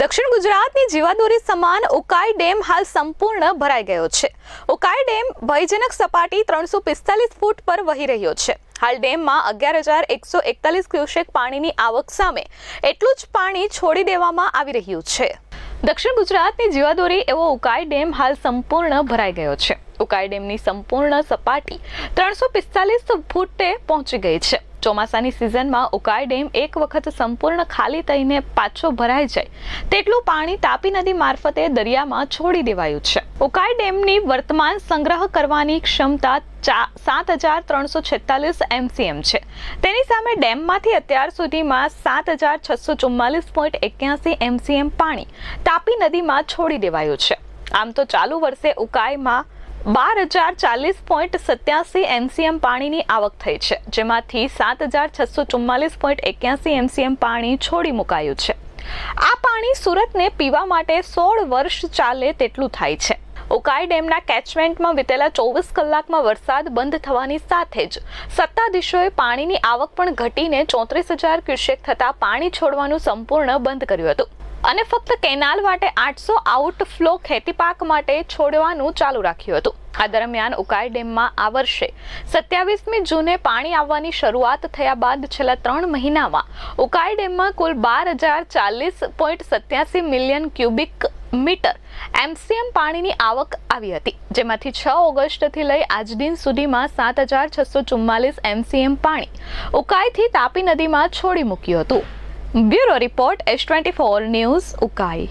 દક્ષિણ ગુજરાતની જીવાદોરી સમાન ઉકાઈ ડેમ હાલ સંપૂર્ણ ભરાઈ ગયો છે. ઉકાઈ ડેમ ભયજનક સપાટી ત્રણસો પિસ્તાલીસ ફૂટ પર વહી રહ્યો છે. હાલ ડેમમાં અગિયાર હજાર એકસો એકતાલીસ ક્યુસેક પાણીની આવક સામે એટલું જ પાણી છોડી દેવામાં આવી રહ્યું છે. દક્ષિણ ગુજરાતની જીવાદોરી એવો ઉકાઈ ડેમ હાલ સંપૂર્ણ ભરાઈ ગયો છે. ઉકાઈ ડેમની સંપૂર્ણ સપાટી ત્રણસો પિસ્તાલીસ ફૂટે પહોંચી ગઈ છે. ચોમાસાની સિઝનમાં ઉકાઈ ડેમ એક વખત સંપૂર્ણ ખાલી થઈને પાછો ભરાઈ જાય. તેટલું પાણી તાપી નદી મારફતે દરિયામાં છોડી દેવાયું છે. ઉકાઈ ડેમની વર્તમાન સંગ્રહ કરવાની ક્ષમતા સાત હજાર ત્રણસો છેતાલીસ એમસીએમ છે. તેની સામે ડેમમાંથી અત્યાર સુધીમાં સાત હજાર છસો ચુમ્માલીસ પોઈન્ટ એક્યાસી એમસીએમ પાણી તાપી નદીમાં છોડી દેવાયું છે. આમ તો ચાલુ વર્ષે ઉકાઈમાં બાર હજાર ચાલીસ પોઈન્ટ સત્યાસી એમસીએમ પાણીની આવક થઈ છે, જેમાંથી સાત હજાર છસો ચુમ્માલીસ પોઈન્ટ એક્યાસી એમસીએમ પાણી છોડી મુકાયું છે. આ પાણી સુરતને પીવા માટે સોળ વર્ષ ચાલે તેટલું થાય છે. ઉકાઈ ડેમના કેચમેન્ટમાં વિતેલા ચોવીસ કલાકમાં વરસાદ બંધ થવાની સાથે જ સત્તાધીશોએ પાણીની આવક પણ ઘટીને ચોત્રીસ હજાર ક્યુસેક થતાં પાણી છોડવાનું સંપૂર્ણ બંધ કર્યું હતું. અને ફક્ત કેનાલ માટે આઠસો આઉટફ્લો ખેતીપાક માટે છોડવાનું ચાલુ રાખ્યું હતું. આ દરમિયાન ઉકાઈ ડેમમાં આ વર્ષે સત્યાવીસમી જૂને પાણી આવવાની શરૂઆત થયા બાદ છેલ્લા ત્રણ મહિનામાં ઉકાઈ ડેમમાં કુલ બાર હજાર ચાલીસ પોઈન્ટ સત્યાસી મિલિયન ક્યુબિક મીટર એમસીએમ પાણીની આવક આવી હતી, જેમાંથી છ ઓગસ્ટથી લઈ આજ દિન સુધીમાં સાત હજાર છસો ચુમ્માલીસ એમસીએમ પાણી ઉકાઈથી તાપી નદીમાં છોડી મૂક્યું હતું. Bureau report S twenty four news Ukai.